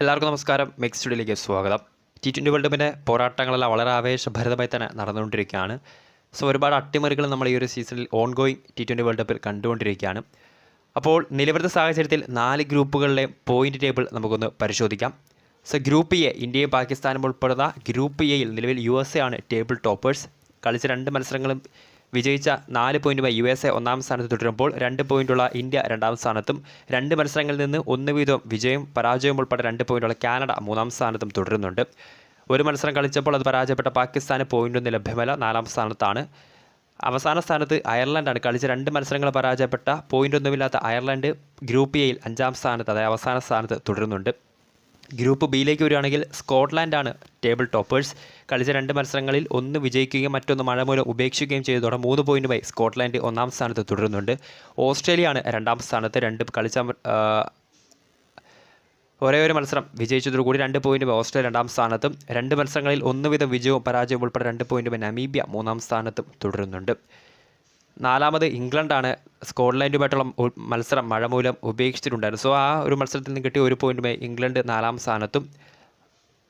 എല്ലാവർക്കും നമസ്കാരം. മിക്സ് സ്റ്റുഡിയോയിലേക്ക് സ്വാഗതം. ടി ട്വന്റി വേൾഡ് കപ്പിന്റെ പോരാട്ടങ്ങളെല്ലാം വളരെ ആവേശഭരിതമായി തന്നെ നടന്നുകൊണ്ടിരിക്കുകയാണ്. സോ ഒരുപാട് അട്ടിമറികൾ നമ്മൾ ഈ ഒരു സീസണിൽ ongoing T twenty world കപ്പിൽ കണ്ടുകൊണ്ടിരിക്കുകയാണ്. അപ്പോൾ നിലവിലത്തെ സാഹചര്യത്തിൽ നാല് ഗ്രൂപ്പുകളിലെ പോയിന്റ് ടേബിൾ നമുക്കൊന്ന് പരിശോധിക്കാം. സോ ഗ്രൂപ്പ് എ ഇന്ത്യയും പാകിസ്ഥാനും ഉൾപ്പെടുന്ന ഗ്രൂപ്പ് എയിൽ നിലവിൽ യു എസ് എ ആണ് ടേബിൾ ടോപ്പേഴ്സ് കളിച്ച രണ്ട് മത്സരങ്ങളും വിജയിച്ച നാല് പോയിന്റുമായി യു എസ് എ ഒന്നാം സ്ഥാനത്ത് തുടരുമ്പോൾ രണ്ട് പോയിന്റുള്ള ഇന്ത്യ രണ്ടാം സ്ഥാനത്തും രണ്ട് മത്സരങ്ങളിൽ നിന്ന് ഒന്ന് വീതം വിജയം പരാജയവും ഉൾപ്പെടെ രണ്ട് പോയിന്റുള്ള കാനഡ മൂന്നാം സ്ഥാനത്തും തുടരുന്നുണ്ട്. ഒരു മത്സരം കളിച്ചപ്പോൾ അത് പരാജയപ്പെട്ട പാകിസ്ഥാന് പോയിന്റൊന്നും ലഭ്യമല്ല നാലാം സ്ഥാനത്താണ്. അവസാന സ്ഥാനത്ത് അയർലൻഡാണ്. കളിച്ച രണ്ട് മത്സരങ്ങൾ പരാജയപ്പെട്ട പോയിന്റൊന്നുമില്ലാത്ത അയർലൻഡ് ഗ്രൂപ്പ് എയിൽ അഞ്ചാം സ്ഥാനത്ത് അതായത് അവസാന സ്ഥാനത്ത് തുടരുന്നുണ്ട്. ഗ്രൂപ്പ് ബിയിലേക്ക് വരികയാണെങ്കിൽ സ്കോട്ട്ലാൻഡാണ് ടേബിൾ ടോപ്പേഴ്സ്. കളിച്ച രണ്ട് മത്സരങ്ങളിൽ ഒന്ന് വിജയിക്കുകയും മറ്റൊന്ന് മഴ മൂലം ഉപേക്ഷിക്കുകയും ചെയ്തതോടെ മൂന്ന് പോയിന്റുമായി സ്കോട്ട്ലാൻഡ് ഒന്നാം സ്ഥാനത്ത് തുടരുന്നുണ്ട്. ഓസ്ട്രേലിയയാണ് രണ്ടാം സ്ഥാനത്ത് രണ്ട് കളിച്ച ഒരേ ഒരു മത്സരം വിജയിച്ചതോടുകൂടി രണ്ട് പോയിന്റ് ഓസ്ട്രേലിയ രണ്ടാം സ്ഥാനത്തും രണ്ട് മത്സരങ്ങളിൽ ഒന്ന് വീതം വിജയവും പരാജയവും ഉൾപ്പെടെ രണ്ട് പോയിന്റുമായി നമീബിയ മൂന്നാം സ്ഥാനത്തും തുടരുന്നുണ്ട്. നാലാമത് ഇംഗ്ലണ്ടാണ് സ്കോട്ട്ലാൻഡുമായിട്ടുള്ള മത്സരം മഴ മൂലം ഉപേക്ഷിച്ചിട്ടുണ്ടായിരുന്നു. സോ ആ ഒരു മത്സരത്തിൽ നിന്ന് കിട്ടിയ ഒരു പോയിന്റുമായി ഇംഗ്ലണ്ട് നാലാം സ്ഥാനത്തും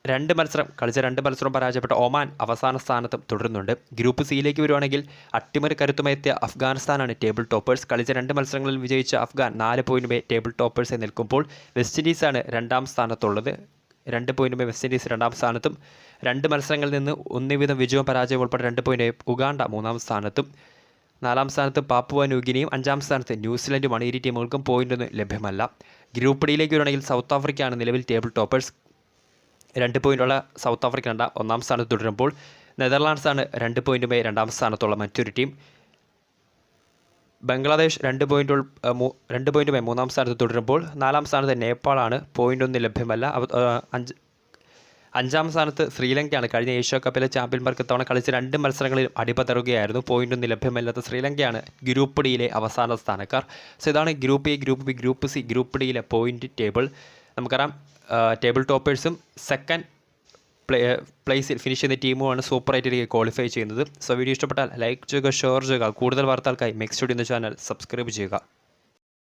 രണ്ട് മത്സരം കളിച്ച രണ്ട് മത്സരവും പരാജയപ്പെട്ട ഒമാൻ അവസാന സ്ഥാനത്തും തുടരുന്നുണ്ട്. ഗ്രൂപ്പ് സിയിലേക്ക് വരുവാണെങ്കിൽ അട്ടിമറി കരുത്തുമെത്തിയ അഫ്ഗാനിസ്ഥാനാണ് ടേബിൾ ടോപ്പേഴ്സ് കളിച്ച രണ്ട് മത്സരങ്ങളിൽ വിജയിച്ച അഫ്ഗാൻ നാല് പോയിന്റുമേ ടേബിൾ ടോപ്പേഴ്സായി നിൽക്കുമ്പോൾ വെസ്റ്റ് ഇൻഡീസാണ് രണ്ടാം സ്ഥാനത്തുള്ളത്. രണ്ട് പോയിന്റുമേ വെസ്റ്റ് ഇൻഡീസ് രണ്ടാം സ്ഥാനത്തും രണ്ട് മത്സരങ്ങളിൽ നിന്ന് ഒന്ന് വിധം വിജയവും പരാജയവും ഉൾപ്പെടെ രണ്ട് പോയിന്റ് ഉഗാണ്ട മൂന്നാം സ്ഥാനത്തും നാലാം സ്ഥാനത്ത് പാപ്പുവ ന്യൂഗിനിയും അഞ്ചാം സ്ഥാനത്ത് ന്യൂസിലൻഡുമാണ് ഇരു ടീമുകൾക്കും പോയിന്റൊന്നും ലഭ്യമല്ല. ഗ്രൂപ്പ് ഡിയിലേക്ക് വരുവാണെങ്കിൽ സൗത്ത് ആഫ്രിക്കയാണ് നിലവിൽ ടേബിൾ ടോപ്പേഴ്സ് രണ്ട് പോയിന്റുള്ള സൗത്ത് ആഫ്രിക്ക രണ്ടാം ഒന്നാം സ്ഥാനത്ത് തുടരുമ്പോൾ നെതർലാൻഡ്സാണ് രണ്ട് പോയിന്റുമായി രണ്ടാം സ്ഥാനത്തുള്ള മറ്റൊരു ടീം ബംഗ്ലാദേശ് രണ്ട് പോയിന്റ് രണ്ട് പോയിന്റുമായി മൂന്നാം സ്ഥാനത്ത് തുടരുമ്പോൾ നാലാം സ്ഥാനത്ത് നേപ്പാളാണ് പോയിന്റ് ഒന്നും ലഭ്യമല്ല. അഞ്ച് അഞ്ചാം സ്ഥാനത്ത് ശ്രീലങ്കയാണ്. കഴിഞ്ഞ ഏഷ്യ കപ്പിലെ ചാമ്പ്യന്മാർക്ക് ഇത്തവണ കളിച്ച രണ്ട് മത്സരങ്ങളിലും അടിപതറുകയായിരുന്നു പോയിന്റ് ഒന്നും ലഭ്യമല്ലാത്ത ശ്രീലങ്കയാണ് ഗ്രൂപ്പ് ഡിയിലെ അവസാന സ്ഥാനക്കാർ. സോ ഇതാണ് group A group B group C group ഡിയിലെ point table നമുക്കറിയാം ടേബിൾ ടോപ്പേഴ്സും സെക്കൻഡ് പ്ലേ പ്ലേസിൽ ഫിനിഷ് ചെയ്യുന്ന ടീമുമാണ് സൂപ്പർ ഐറ്റിലേക്ക് ക്വാളിഫൈ ചെയ്യുന്നത്. സോ വീഡിയോ ഇഷ്ടപ്പെട്ടാൽ ലൈക്ക് ചെയ്യുക ഷെയർ ചെയ്യുക. കൂടുതൽ വാർത്തകൾക്കായി മെക്സ്റ്റ് എന്ന ചാനൽ സബ്സ്ക്രൈബ് ചെയ്യുക.